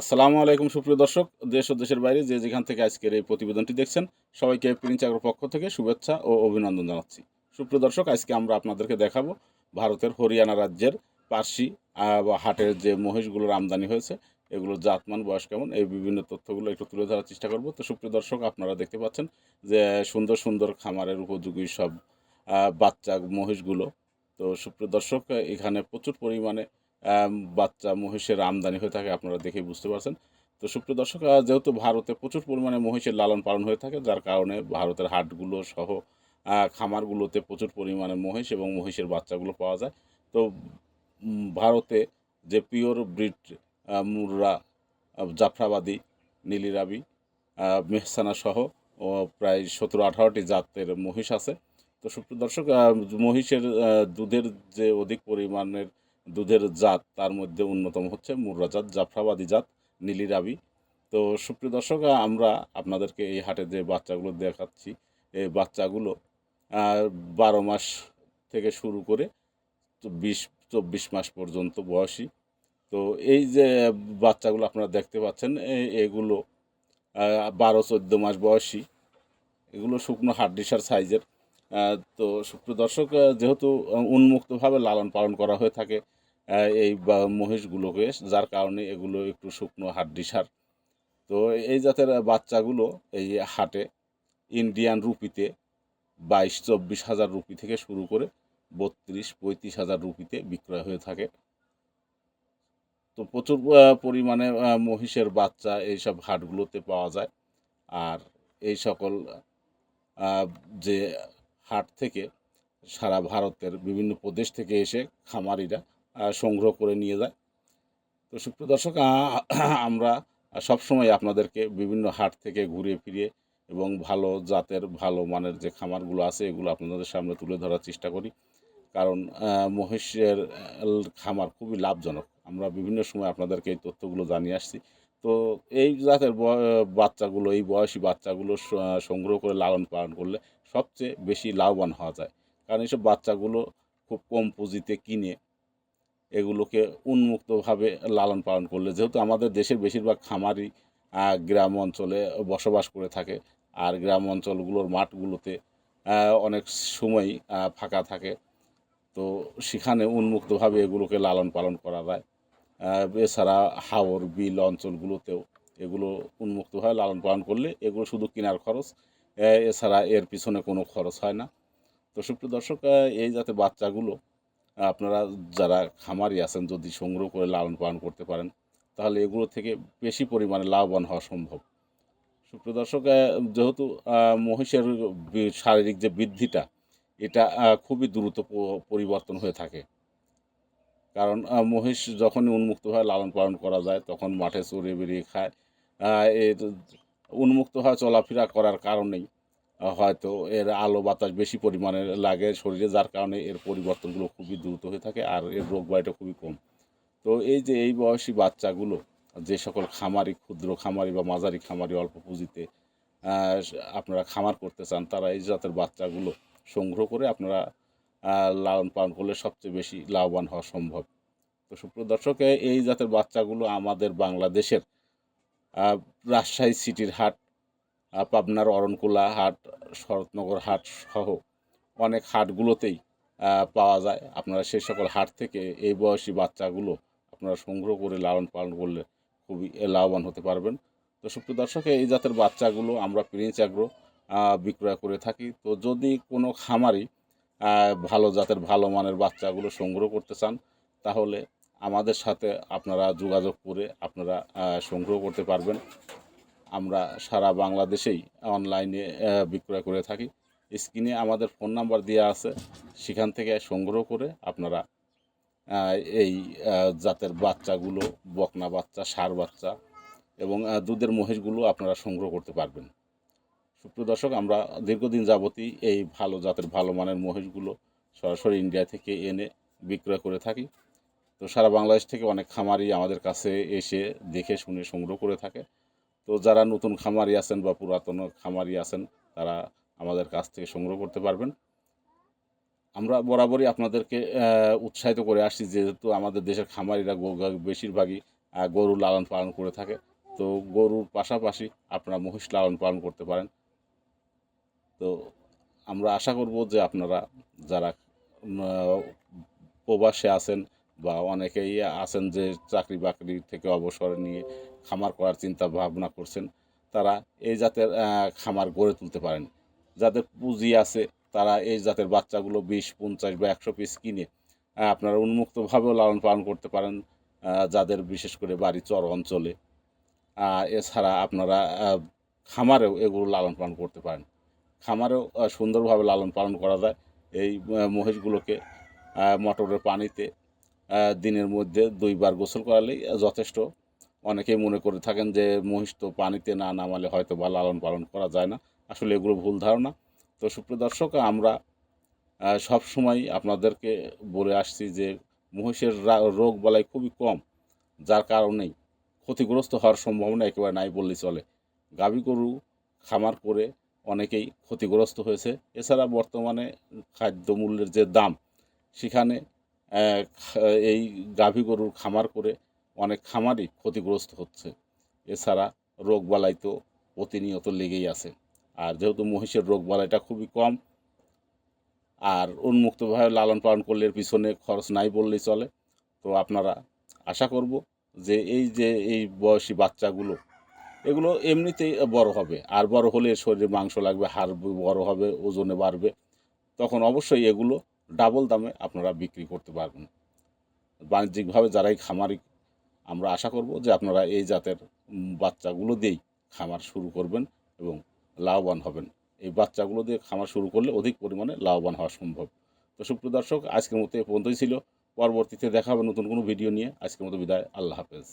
আসসালামু আলাইকুম সুপ্রিয় দর্শক, দেশ ও দেশের বাইরে যে যেখান থেকে আজকের এই প্রতিবেদনটি দেখছেন, সবাইকে প্রিন্স আগ্রহ পক্ষ থেকে শুভেচ্ছা ও অভিনন্দন জানাচ্ছি। সুপ্রিয় দর্শক, আজকে আমরা আপনাদেরকে দেখাবো ভারতের হরিয়ানা রাজ্যের পার্সি বা হাটের যে মহিষগুলোর আমদানি হয়েছে, এগুলোর জাতমান, বয়স কেমন, এই বিভিন্ন তথ্যগুলো একটু তুলে ধরার চেষ্টা করব। তো সুপ্রিয় দর্শক, আপনারা দেখতে পাচ্ছেন যে সুন্দর সুন্দর খামারের উপযোগী সব বাচ্চা মহিষগুলো। তো সুপ্রিয় দর্শক, এখানে প্রচুর পরিমাণে বাচ্চা মহিষের আমদানি হয়ে থাকে, আপনারা দেখেই বুঝতে পারছেন। তো সুপ্রিয় দর্শক যেহেতু ভারতে প্রচুর পরিমাণে মহিষের লালন পালন হয়ে থাকে, যার কারণে ভারতের হাটগুলো সহ খামারগুলোতে প্রচুর পরিমাণে মহিষ এবং মহিষের বাচ্চাগুলো পাওয়া যায়। তো ভারতে যে পিওর ব্রিড মুররা জাফরাবাদী, নীলিরাবি মেহসানা সহ প্রায় সতেরো আঠারোটি জাতের মহিষ আছে। তো সুপ্রিয় দর্শক মহিষের দুধের যে অধিক পরিমাণের দুধের জাত তার মধ্যে অন্যতম হচ্ছে মুর্রা জাত, জাফরাবাদী জাত, নীলি রাবি। তো সুপ্রিয় দর্শক আমরা আপনাদেরকে এই হাটে যে বাচ্চাগুলো দেখাচ্ছি, এই বাচ্চাগুলো বারো মাস থেকে শুরু করে বিশ, চব্বিশ মাস পর্যন্ত বয়সী। তো এই যে বাচ্চাগুলো আপনারা দেখতে পাচ্ছেন এগুলো বারো, চোদ্দ মাস বয়সী। এগুলো শুকনো হাড্ডিসার সাইজের। তো সুপ্রিয় দর্শক যেহেতু উন্মুক্তভাবে লালন পালন করা হয়ে থাকে এই মহিষগুলোকে যার কারণে এগুলো একটু শুকনো হাড্ডিসার তো এই জাতের বাচ্চাগুলো এই হাটে ইন্ডিয়ান রুপিতে বাইশ, চব্বিশ হাজার রুপি থেকে শুরু করে বত্রিশ, পঁয়ত্রিশ হাজার রুপিতে বিক্রয় হয়ে থাকে। তো প্রচুর পরিমাণে মহিষের বাচ্চা এইসব হাটগুলোতে পাওয়া যায়। আর এই সকল যে হাট থেকে সারা ভারতের বিভিন্ন প্রদেশ থেকে এসে খামারিরা সংগ্রহ করে নিয়ে যায়। তো সুপ্রিয় দর্শক আমরা সবসময় আপনাদেরকে বিভিন্ন হাট থেকে ঘুরে ফিরে এবং ভালো জাতের ভালো মানের যে খামারগুলো আছে, এগুলো আপনাদের সামনে তুলে ধরার চেষ্টা করি। কারণ মহিষের খামার খুবই লাভজনক। আমরা বিভিন্ন সময় আপনাদেরকে এই তথ্যগুলো জানিয়ে আসছি। তো এই জাতের বাচ্চাগুলো, এই বয়সী বাচ্চাগুলো সংগ্রহ করে লালন পালন করলে সবচেয়ে বেশি লাভবান হওয়া যায়। কারণ এইসব বাচ্চাগুলো খুব কম পুঁজিতে কিনে এগুলোকে উন্মুক্তভাবে লালন পালন করলে, যেহেতু আমাদের দেশের বেশিরভাগ খামারই গ্রাম অঞ্চলে বসবাস করে থাকে, আর গ্রাম অঞ্চলগুলোর মাঠগুলোতে অনেক সময়ই ফাঁকা থাকে, তো সেখানে উন্মুক্তভাবে এগুলোকে লালন পালন করা যায়। এছাড়া হাওর, বিল অঞ্চলগুলোতেও এগুলো উন্মুক্তভাবে লালন পালন করলে এগুলো শুধু কেনার খরচ এছাড়া এর পিছনে কোনো খরচ হয় না। তো সুপ্রিয় দর্শক এই যাতে বাচ্চাগুলো আপনারা যারা খামারি আছেন, যদি সংগ্রহ করে লালন পালন করতে পারেন, তাহলে এগুলো থেকে বেশি পরিমাণে লাভবান হওয়া সম্ভব। সুপ্রিয় দর্শক যেহেতু মহিষের শারীরিক যে বৃদ্ধিটা, এটা খুবই দ্রুত পরিবর্তন হয়ে থাকে। কারণ মহিষ যখনই উন্মুক্ত উন্মুক্তভাবে লালন পালন করা যায়, তখন মাঠে চড়ে বেরিয়ে খায়। এর উন্মুক্তভাবে চলাফেরা করার কারণেই হয়তো এর আলো বাতাস বেশি পরিমাণে লাগে শরীরে, যার কারণে এর পরিবর্তনগুলো খুবই দ্রুত হয়ে থাকে আর এর রোগ বাড়িটা খুবই কম। তো এই যে এই বয়সী বাচ্চাগুলো, যে সকল খামারি, ক্ষুদ্র খামারি বা মাঝারি খামারি অল্প পুঁজিতে আপনারা খামার করতে চান, তারা এই জাতের বাচ্চাগুলো সংগ্রহ করে আপনারা লালন পালন করলে সবচেয়ে বেশি লাভবান হওয়া সম্ভব। তো সুপ্রিয় দর্শক, এই জাতের বাচ্চাগুলো আমাদের বাংলাদেশের রাজশাহী সিটির হাট পাবনার অরণকুলা হাট, শরৎনগর হাট সহ অনেক হাটগুলোতেই পাওয়া যায়। আপনারা সেই সকল হাট থেকে এই বয়সী বাচ্চাগুলো আপনারা সংগ্রহ করে লালন পালন করলে খুবই লাভবান হতে পারবেন। তো সুপ্রিয় দর্শক, এই জাতের বাচ্চাগুলো আমরা প্রিন্স অ্যাগ্রো বিক্রয় করে থাকি। তো যদি কোনো খামারি ভালো জাতের, ভালো মানের বাচ্চাগুলো সংগ্রহ করতে চান, তাহলে আমাদের সাথে আপনারা যোগাযোগ করে আপনারা সংগ্রহ করতে পারবেন। আমরা সারা বাংলাদেশেই অনলাইনে বিক্রয় করে থাকি। স্ক্রিনে আমাদের ফোন নাম্বার দেওয়া আছে। সেখান থেকে সংগ্রহ করে আপনারা এই জাতের বাচ্চাগুলো, বকনা বাচ্চা সার বাচ্চা এবং দুধের মহিষগুলো আপনারা সংগ্রহ করতে পারবেন। সুপ্রিয় দর্শক, আমরা দীর্ঘদিন যাবতই এই ভালো জাতের, ভালো মানের মহিষগুলো সরাসরি ইন্ডিয়া থেকে এনে বিক্রয় করে থাকি। তো সারা বাংলাদেশ থেকে অনেক খামারি আমাদের কাছে এসে দেখে, শুনে সংগ্রহ করে থাকে। তো যারা নতুন খামারি আছেন বা পুরাতন খামারি আছেন, তারা আমাদের কাছ থেকে সংগ্রহ করতে পারবেন। আমরা বরাবরই আপনাদেরকে উৎসাহিত করে আসছি, যেহেতু আমাদের দেশের খামারিরা বেশিরভাগই গরু লালন পালন করে থাকে। তো গরুর পাশাপাশি আপনারা মহিষ লালন পালন করতে পারেন। তো আমরা আশা করব যে আপনারা যারা প্রবাসে আছেন বা অনেকেই আছেন যে চাকরি বাকরি থেকে অবসর নিয়ে খামার করার চিন্তা ভাবনা করছেন, তারা এই জাতের খামার গড়ে তুলতে পারেন। যাদের পুঁজি আছে, তারা এই জাতের বাচ্চাগুলো বিশ, পঞ্চাশ বা একশো পিস কিনে আপনারা উন্মুক্তভাবেও লালন পালন করতে পারেন যাদের বিশেষ করে বাড়ি চর অঞ্চলে। এছাড়া আপনারা খামারেও এগুলো লালন পালন করতে পারেন। খামারেও সুন্দরভাবে লালন পালন করা যায়। এই মহিষগুলোকে মটরের পানিতে দিনের মধ্যে দুইবার গোসল করালেই যথেষ্ট। অনেকেই মনে করে থাকেন যে মহিষ তো পানিতে না নামালে হয়তো বা লালন পালন করা যায় না। আসলে এগুলো ভুল ধারণা। তো সুপ্রিয় দর্শক, আমরা সব সময় আপনাদেরকে বলে আসছি যে মহিষের রোগ বালাই খুবই কম, যার কারণেই ক্ষতিগ্রস্ত হওয়ার সম্ভাবনা একেবারে নাই বললেই চলে। গাভী গরু খামার করে অনেকেই ক্ষতিগ্রস্ত হয়েছে। এছাড়া বর্তমানে খাদ্য মূল্যের যে দাম, সেখানে এই গাভী গরুর খামার করে অনেক খামারই ক্ষতিগ্রস্ত হচ্ছে। এছাড়া রোগ বালাই তো প্রতিনিয়ত লেগেই আছে। আর যেহেতু মহিষের রোগ বালাইটা খুবই কম, আর উন্মুক্তভাবে লালন পালন করলে পিছনে খরচ নাই বললেই চলে। তো আপনারা আশা করব যে এই যে, এই বয়সী বাচ্চাগুলো, এগুলো এমনিতেই বড় হবে। আর বড় হলে শরীরে মাংস লাগবে, হাড় বড় হবে, ওজনে বাড়বে। তখন অবশ্যই এগুলো ডাবল দামে আপনারা বিক্রি করতে পারবেন। বাণিজ্যিকভাবে যারাই খামারি, আমরা আশা করব যে আপনারা এই জাতের বাচ্চাগুলো দিয়েই খামার শুরু করবেন এবং লাভবান হবেন। এই বাচ্চাগুলো দিয়ে খামার শুরু করলে অধিক পরিমাণে লাভবান হওয়া সম্ভব। তো সুপ্রিয় দর্শক, আজকের মতো এ পর্যন্তই ছিল। পরবর্তীতে দেখা হবে নতুন কোনো ভিডিও নিয়ে। আজকের মতো বিদায়। আল্লাহ হাফেজ।